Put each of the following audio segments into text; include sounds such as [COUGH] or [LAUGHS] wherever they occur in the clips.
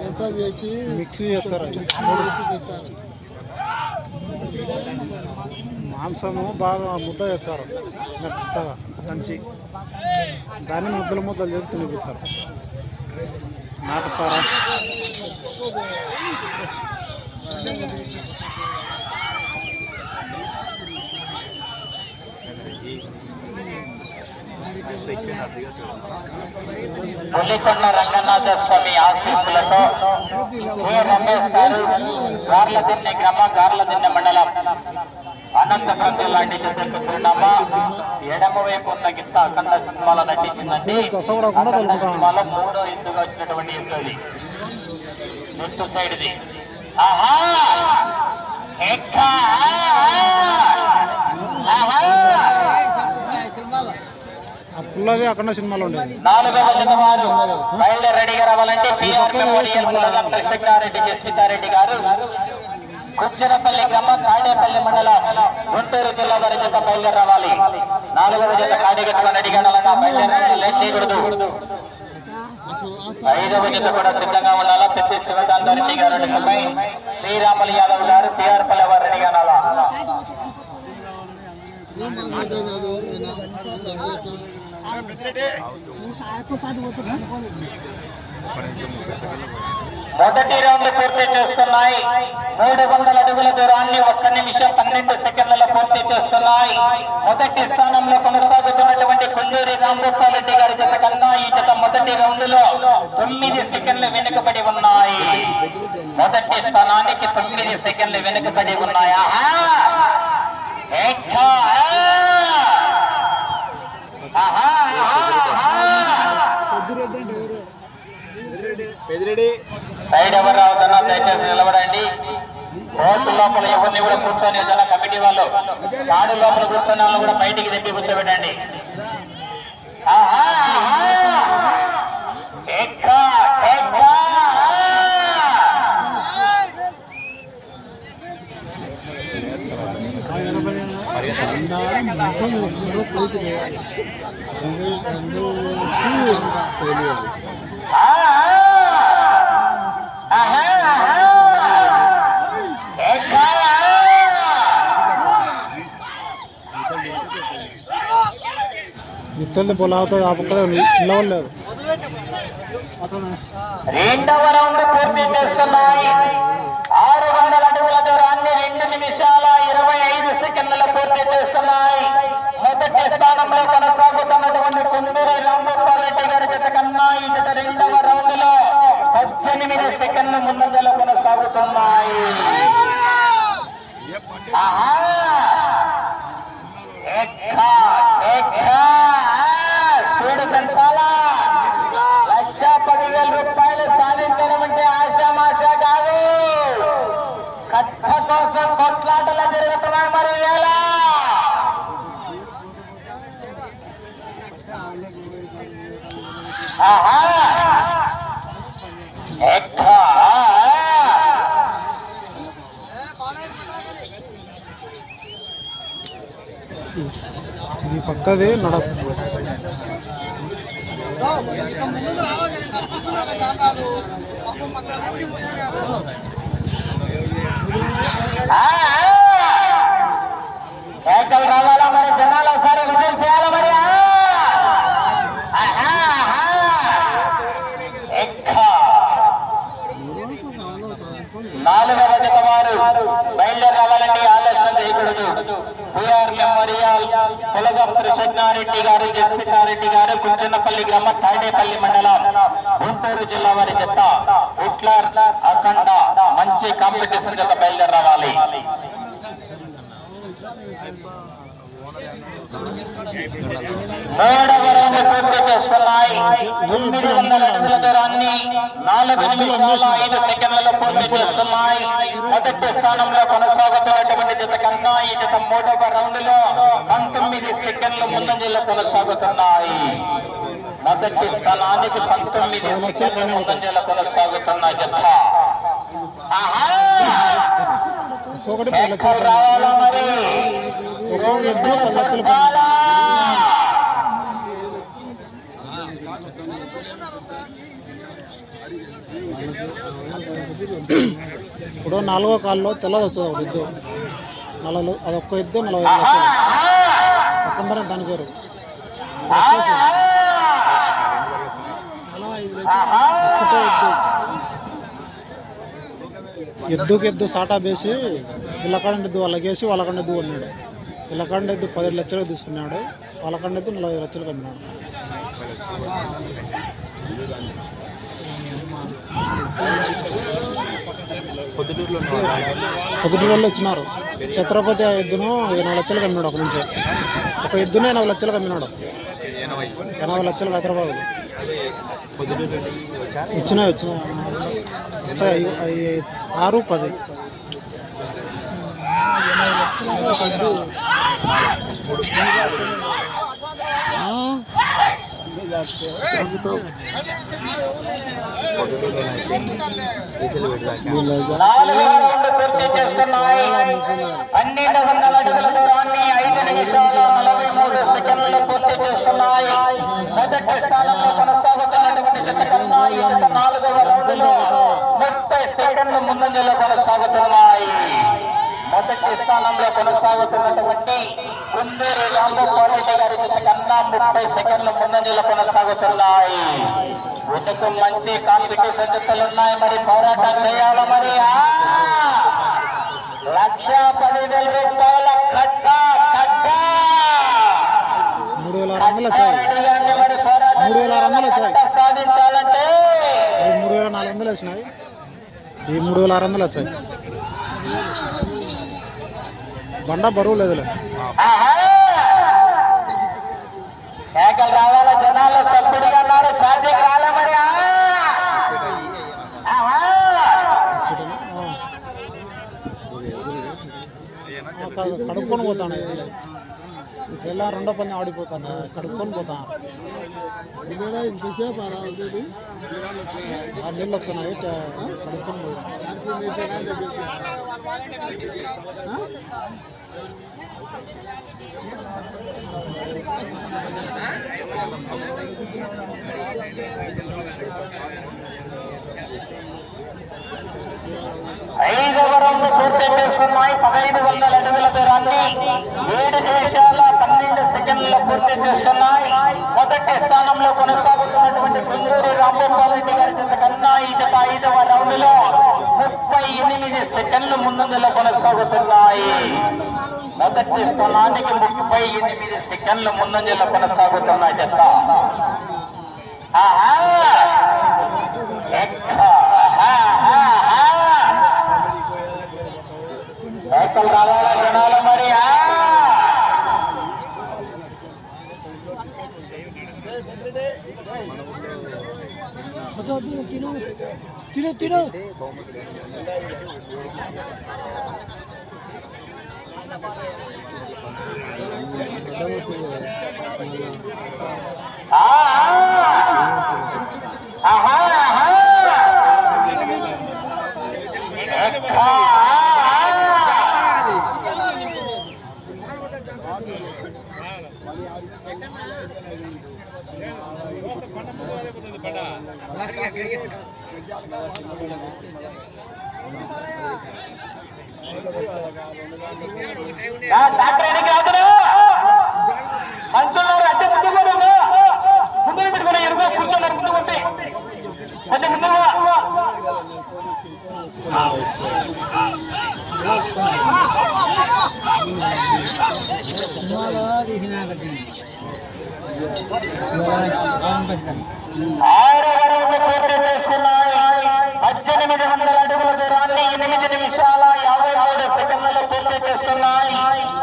ఎంత చేసి మిక్స్ చేస్తారు మాంసము బాగా ముద్ద చేస్తారు. మెత్తగా దంచి. దాన్ని ముద్దలు ముద్దలు చేసి తినిపించారు. నాటు సారా పులికొండ రంగనాథ స్వామి ఆశీస్సులతో రమేష్ గారు గార్లదిన్నె గ్రామ గార్లదిన్నె మండలం. అనంతపురం లాంటి జతకు చిరునామా ఎడమ వైపు ఉన్న గిత్త అఖండ సినిమాలో నటించిందండి. సినిమాలో మూడో ఎత్తుగా వచ్చినటువంటి ఎత్తు ఇది లెఫ్ట్ సైడ్ది. ఆహా! ఎక్కా ఆహా! పుల్లది అక్కడ సినిమాలో ఉండేది రెడీగా రావాలంటే కృష్ణారెడ్డి గారు కుచ్చిరపల్లి గ్రామం తాడేపల్లి మండలం గుంటూరు జిల్లా వారి జత బయలుదేరి రావాలి నాలుగవ జత కాడిగట్టుకొని రెడీగా రావాలన్నా బయలుదేరి లేట్ చేయకూడదు ఐదవ జత కూడా సిద్ధంగా ఉండాలా పెద్ద శివకాంత రెడ్డి గారు శ్రీరాములు యాదవ్ గారు పిఆర్ పల్లె వారు రెడీగా రావాలా మొదటి రౌండ్ పూర్తి చేస్తున్నాయి. మూడు వందల అడుగుల దూరాన్ని ఒక్క నిమిషం పన్నెండు సెకండ్లలో పూర్తి చేస్తున్నాయి. మొదటి స్థానంలో కొనసాగుతున్నటువంటి కొల్లూరి రాంగోపాల్ రెడ్డి గారి జత కన్నా ఈ జత మొదటి రౌండ్లో తొమ్మిది సెకండ్లు వెనుకబడి ఉన్నాయి. మొదటి స్థానానికి తొమ్మిది సెకండ్లు వెనుకబడి ఉన్నాయా ఆహా! ఎక్కా! ఆహా! ఆహా! సైడ్ ఎవరు రావద్దన్నా దయచేసి నిలబడండి. కోర్టు లోపల ఎవరిని కూడా కూర్చొని కమిటీ వాళ్ళు కాడు లోపల కూర్చొని వాళ్ళు కూడా బయటికి తెప్పి కూర్చోబెట్టండి. ఆహా, ఆహా. ఎక్కా, ఎక్కా. ఆహా. ఆహా, ఆహా. ఎక్కా. ఇత్తల్ది పొలావుతుంది ఆ పక్కదే నిలవలేదు రెండవ రౌండ్ పూర్తి చేస్తున్నాయి. ఆరు వందల అడుగుల దూరాన్ని రెండు నిమిషాల ఇరవై ఐదు సెకండ్ల పూర్తి చేస్తున్నాయి. మొదటి స్థానంలో కొనసాగుతున్నటువంటి కుందూరి రామగోపాల్ రెడ్డి గారి జత కన్నా ఈ జత రెండవ రౌండ్లో పద్దెనిమిది సెకండ్లు ముందంజలో కొనసాగుతున్నాయి. ఆహా! ఎక్కా, ఎక్కా! స్పీడ్ పెంచాలా లక్ష పదివేల రూపాయలు సాధించడం అంటే ఆశామాష కాదు కట్ట కోసం కొట్లాటలు జరుగుతున్నాయి మరి వేళ ఆహా ఎక్కా! ఇది పక్కదే నడ రావాలి మరి జనాలు ఒకసారి విజిల్ చేయాలా మరి ఆ! ఆహా, ఆహా! ఎక్కా! నాలుగవ జత వారు బయలుదేరి రావాలండి ఆలస్యం చేయకూడదు పిఆర్ మెమోరియల్ పులగం కృష్ణారెడ్డి గారు జస్మితారెడ్డి గారు కుంచన్నపల్లి గ్రామ తాడేపల్లి మండలం గుంటూరు జిల్లా వారి జత హిట్లర్ అఖండ మంచి కాంపిటీషన్ జత బయలుదేరవాలి రావాలి మూడవ రౌండ్ పూర్తి చేస్తున్నాయి తొమ్మిది వందల అడుగుల దూరాన్ని నాలుగు నిమిషాల ఐదు సెకండ్లలో పూర్తి చేస్తున్నాయి మొదటి స్థానంలో కొనసాగుతున్నటువంటి జత కన్నా ఈ జత మూడవ రౌండ్లో పంతొమ్మిది సెకండ్ల ముందంజలో కొనసాగుతున్నాయి మొదటి స్థానానికి పంతొమ్మిది సెకండ్ల ముందంజలో కొనసాగుతున్న జత ఆహా! ఒకటి పది లక్షలు ఒక ఎద్దు పది లక్షలు ఇప్పుడు నాలుగో కాల్లో తెల్లది వచ్చేది ఒక ఎద్దు. నలలు ఒక్క ఇద్దరు నలభై ఐదు లక్షలు. ఒక్కందరం దాని పేరు. ఒక్కటే ఇద్దరు ఎద్దుకి ఎద్దు సాటా వేసి ఇళ్ళకండ ఎద్దు వాళ్ళకేసి వాళ్ళకండ ఎద్దు అన్నాడు ఇళ్ళకండ ఎద్దు పదిహేడు లక్షలకు తీసుకున్నాడు. వాళ్ళకండ ఎద్దు నలభై లక్షలకు అమ్మినాడు పొద్దుటూరులో వాళ్ళు వచ్చినారు. ఛత్రపతి ఆ ఎద్దును ఎనభై లక్షలకు అమ్మినాడు ఒక నుంచి. ఒక ఎద్దునే ఎనభై లక్షలకు అమ్మినాడు ఎనభై లక్షలకు హైదరాబాద్లో. వచ్చినాయి వచ్చినాయి వచ్చాయి ఆరు పది ఆ? నాలుగవ వందల అడుగుల దూరాన్ని ఐదు నిమిషాల నలభై మూడు సెకండ్లు పూర్తి చేస్తున్నాయి మొదటి స్థానంలో కొనసాగుతున్నటువంటి ఈ జత నాలుగవ ముప్పై సెకండ్లు ముందంజలో కొనసాగుతున్నాయి మొదటి స్థానంలో కొనసాగుతున్నటువంటి కుందూరు రాంగోపారెడ్డి గారి కన్నా ముప్పై సెకండ్ల ముందంజలో కొనసాగుతున్నాయి ఉదకు మంచి కాంపిటీషన్ జతలు మరి పోరాటం చేయాలి మరి లక్ష పదివేల రూపాయల కట్ట కట్ట మూడు వేల ఆరు మూడు వేల ఆరు వందలు వచ్చాయి. సాధించాలంటే మూడు వేల నాలుగు వందలు వచ్చినాయి ఈ మూడు వేల ఆరు వందలు వచ్చాయి. బండ బరువు లేదులే. ఆహా! కేకలు రావాల? జనాలు సభ్యుడిగా ఉన్నారు. ఛార్జీకి రాలే మరి? కడుక్కొని పోతాను. ఇలా రెండో పని ఆడిపోతాను. కడుక్కొని పోతాను ఇంతసేపు నీళ్ళు వచ్చినాయి ట- కడుక్కొని పోతాను ఐదవ రౌండ్ పూర్తి చేసుకున్నాయి. పదహైదు వందల అడుగుల దూరాన్ని ఏడు నిమిషాల పన్నెండు సెకండ్లు పూర్తి చేసుకున్నాయి. మొదటి స్థానంలో కొనసాగుతున్నటువంటి కుందూరు రాంగోపాలరెడ్డి గారి కన్నా ఈ జత ఐదవ రౌండ్లో ముప్పై ఎనిమిది సెకండ్లు ముందంజలో కొనసాగుతున్నాయి. మొదటి స్థానానికి ముప్పై ఎనిమిది సెకండ్ల ముందంజలో కొనసాగుతున్న జత ఆహా! ఎక్క! రావాలా జనాలు మరి ఆ! తిను తిను పండ ఆహా! ఆహా! ఎక్క! ఆహా! ఆ, డాక్టర్ ఎన్నిక రాదురు మంచున్నారు అద్దె ముందు కూడా ముందు పెట్టుకుని ఎరుగు కూర్చోన్నారు ముందు కొట్టి. ముందు పూర్తి చేసుకున్నాయి. పద్దెనిమిది వందల అడుగుల దూరాన్ని ఎనిమిది నిమిషాల యాభై మూడు సెకండ్లలో ఉన్నాయి.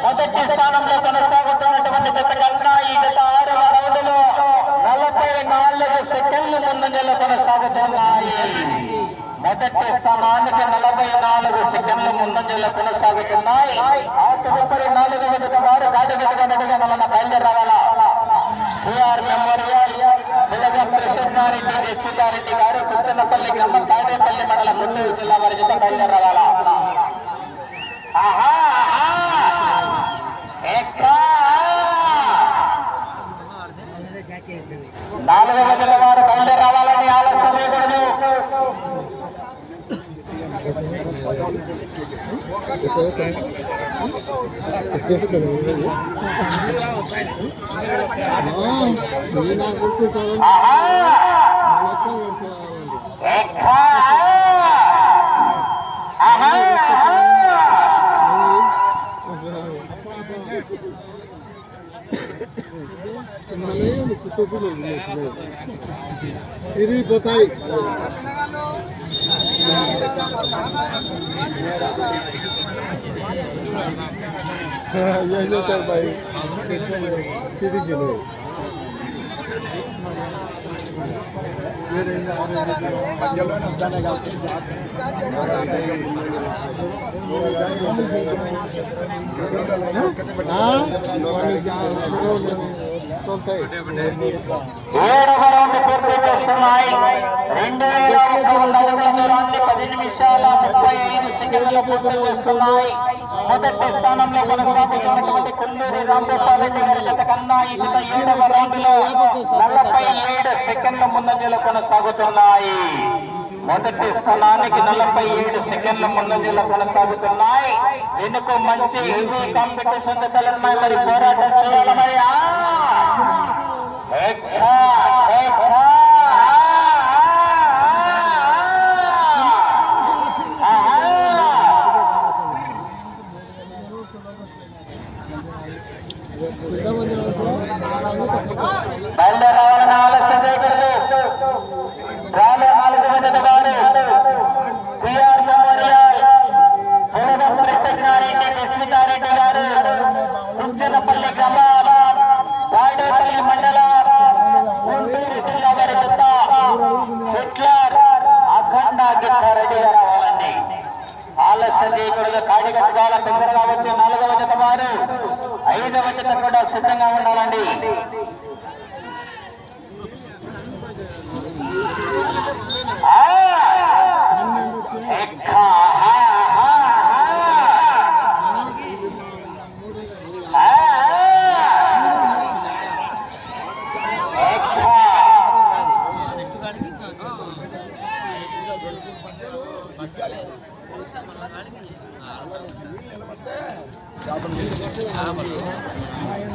మొదటి స్థానంలో కొనసాగుతున్నటువంటి గత కన్నా ఈ గత ఆరవ రౌండ్లో నలభై నాలుగు సెకండ్లు ముందంజలో కొనసాగుతున్నాయి మొదటి స్థానానికి నలభై నాలుగు సెకండ్లు ముందంజలో కొనసాగుతున్నాయి ఆ తదుపరి నాలుగు జత వారు దాటి గదిగా నడిగా మన బయలుదేరి టిఆర్ మెమోరియల్ పిల్లగా కృష్ణారెడ్డి యశ్వితారెడ్డి గారు కుత్తనపల్లి గ్రామం తాడేపల్లి మండలం గుంటూరు జిల్లా వారి జత బయలుదేరి ఆహా! నాలుగవ జిల్లా వారు బయలుదేరి రావాలని ఆలస్యం చేయకూడదు ఆహా! ఆహా! తిరిగిపోతాయి ఏం చేస్తారు బాయ్ తిరిగి ఏడవ రౌండ్ పూర్తి చేస్తున్నాయి రెండు వేల ఒక వందల పది నిమిషాల ముప్పై ఐదు సెకండ్ల పూర్తి చేస్తున్నాయి మొదటి స్థానంలో కొనసాగుతున్నటువంటి కొల్లూరి రామగోపాలరెడ్డి గారి జత కన్నా ఈ జత ఏడవ రౌండ్లో నలభై ఏడు సెకండ్ల ముందంజలో కొనసాగుతున్నాయి. మొదటి స్థానానికి నలభై ఏడు సెకండ్ల ముందంజలో కొనసాగుతున్నాయి. ఎందుకు మంచి హెవీ కాంపిటీషన్ జతలున్నాయి మరి పోరాటం చేయాలి మరి ఆ! ఎక్కా, ఎక్కా, ఆహా! బయలుదేరాలని ఆలస్యం చేయకూడదు రాలే నాలుగు వందల వారు పిఆర్ మెమోరియల్ సోమపురి సత్యనారాయణ విస్మితారెడ్డి గారు కుంచనపల్లి గ్రామం తాడేపల్లి మండలం గుంటూరు జిల్లా గారి జత హిట్లర్ అఖండ గారు అవ్వాలండి ఆలస్యం చేయకూడదు కాడిగట్టుకోవాల తొందరగా వచ్చే నాలుగవ జత వారు ఐదవ జత కూడా సిద్ధంగా ఉండాలండి.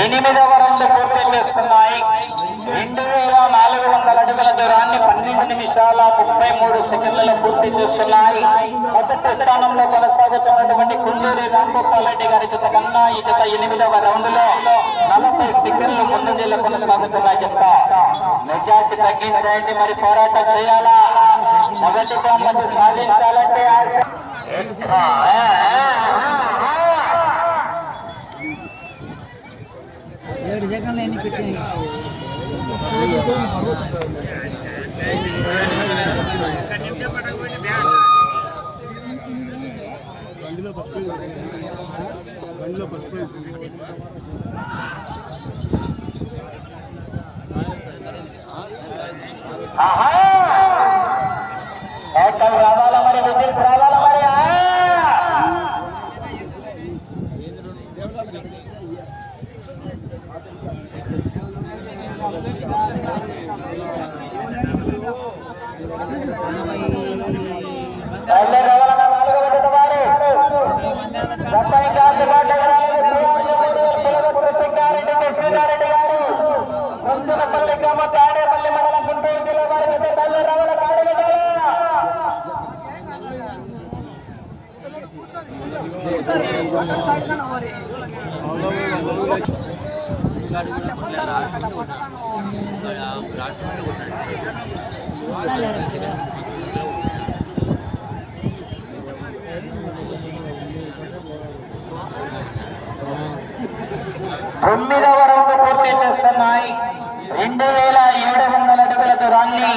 ఎనిమిదవ రెండు పూర్తి చేస్తున్నాయి రెండు వేల నాలుగు వందల అడుగుల దూరాన్ని పన్నెండు నిమిషాల ముప్పై మూడు సెకండ్లలో పూర్తి చేస్తున్నాయి మొదటి స్థానంలో కొనసాగుతున్నటువంటి కుందూరి రాంగోపాల్ రెడ్డి గారి జత కన్నా ఈ జత ఎనిమిదవ రౌండ్లో నలభై సెకండ్లు ముందంజలో కొనసాగుతున్నాయి జత మెజార్టీ తగ్గిందండి మరి పోరాటం చేయాలా మొదటి బహుమతి సాధించాలంటే ఆశ- ఎక్కా, ఆ, ఆ, ఆ, ఆ. ఏడు సెకండ్లు ఎన్నికి వచ్చినాయి బండిలో పసుపు బండిలో పసుపు ఆహా! ఏకం రావాలా మరి విజిల్స్ రావాలా మరి ఆ! బయలుదేరి రావాలా నా నాలుగవ జత వారు. డెబ్బై కాదు బాట ఎగరాలని శ్రీరామచంద్రుడు, పిల్లగొట్టు సింగారెడ్డి, కృష్ణారెడ్డి గారు కొంచెనపల్లి గ్రామ తాడేపల్లి మండలం గుంటూరు జిల్లా వారి జత బయలుదేరి రావాలా కాడలు తొమ్మిదవ రౌండ్ పూర్తి చేస్తున్నాయి. రెండు వేల ఏడు వందల అడుగుల దూరాన్ని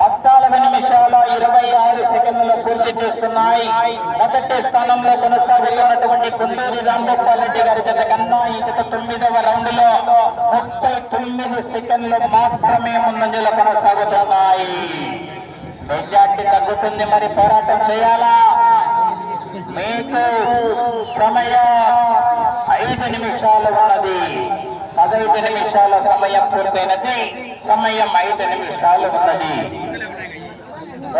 పద్నాలుగు నిమిషాల ఇరవై ఆరు సెకండ్లు పూర్తి చేస్తున్నాయి. మొదటి స్థానంలో కొనసాగుతున్నటువంటి కుందూరి రాంగోపాల్ రెడ్డి గారి జత కన్నా ఇక తొమ్మిదవ రౌండ్లో ముప్పై తొమ్మిది సెకండ్లు మాత్రమే ముందంజలో కొనసాగుతున్నాయి. మెజార్టీ తగ్గుతుంది మరి పోరాటం చేయాలా? మీకు సమయం ఐదు నిమిషాలు ఉన్నది. పదైదు నిమిషాల సమయం పూర్తయినది. సమయం ఐదు నిమిషాలు ఉన్నది.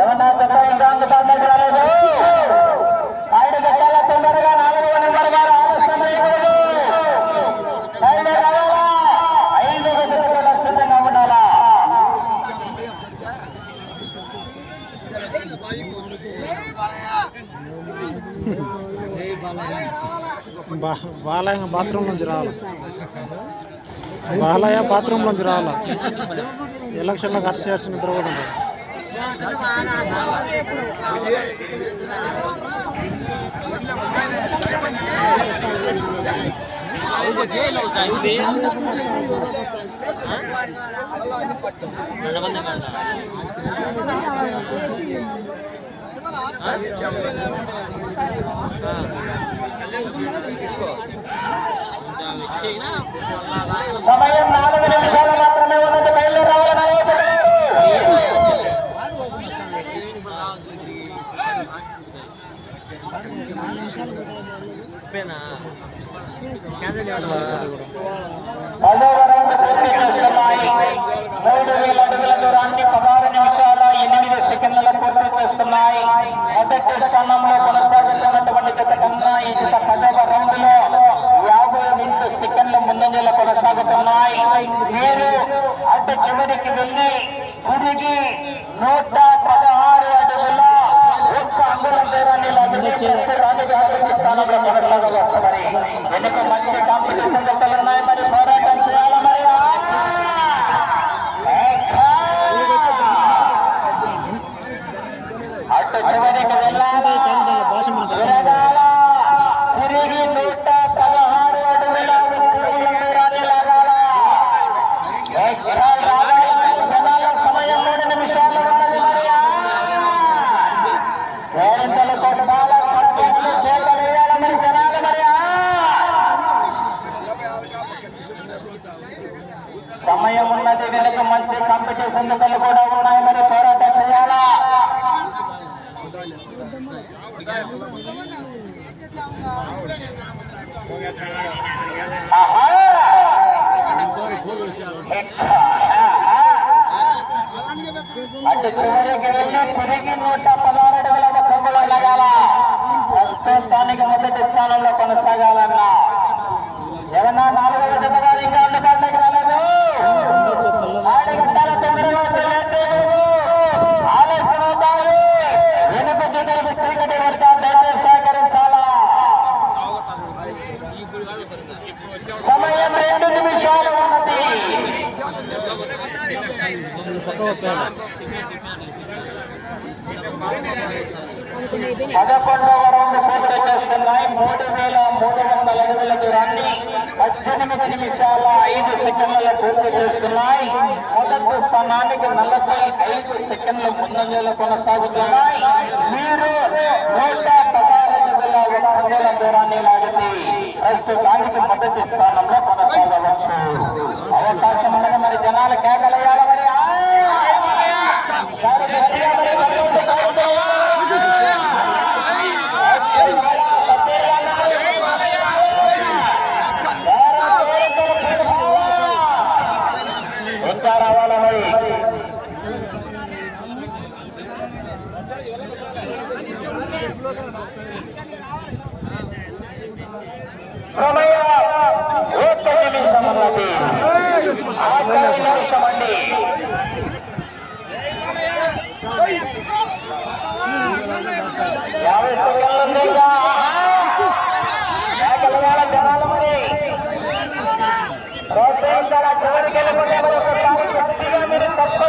ఏమన్నా జత ఇంకా అందుబాటులోకి రాలేదు ఐదు గంటల తొందరగా నాలుగవ నెంబర్ గారు ఆలస్యం చేయకూడదు సైడ్ రావాలా ఐదు గంటల సిద్ధంగా ఉండాలా బా బాలయ్య బాత్రూమ్ నుంచి రావాలి బాలయ్య బాత్రూమ్ నుంచి రావాలి ఎలక్షన్లో ఖర్చు చేయాల్సిన నిద్ర కూడా ఉండదు. సమయం నాలుగు నిమిషాలు మాత్రమే ఉన్నది. బయలుదేరి రావాలి Thank [LAUGHS] you. ఎన్నికలు కూడా ఉన్నాయి మరి పోరాటం చేయాలా? అటు చివరికి వెళ్ళి తిరిగి నూట పదహారు అడుగుల కొమ్ములు లగాల ప్రస్తుతానికి మొదటి స్థానంలో కొనసాగాలన్నా. ఏమన్నా నాలుగవ జత వారు ఇంకా పదకొండవ రౌండ్ పూర్తి చేస్తున్నాయి మూడు వేల మూడు వందల అడుగుల దూరాన్ని పద్దెనిమిది నిమిషాల ఐదు సెకండ్ల పూర్తి చేసుకున్నాయి మొదటి స్థానానికి నలభై ఐదు సెకండ్ల ముందంజలు కొనసాగుతున్నాయి మీరు నూట పదహారు అడుగుల ఒక అంగుళం దూరాన్ని లాగితే ప్రస్తుతానికి మొదటి స్థానంలో కొనసాగవచ్చు అవకాశం ఉండగా మరి జనాలు కేకలేయాలి మరి గారు గట్టిగా మరి పట్టుకుంటూ సాగుతున్నాయి. ఇంకా రావాలా మరి సమయ ఒక్క నిమిషం ఉన్నది నిమిషం అండి యాభై జనాలు మరి ప్రోత్సహించాలా చివరికి వెళ్ళిపోతే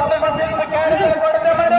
మీరు తప్పట్టు మంది క్యారీ కొడితే మరి ఒకసారి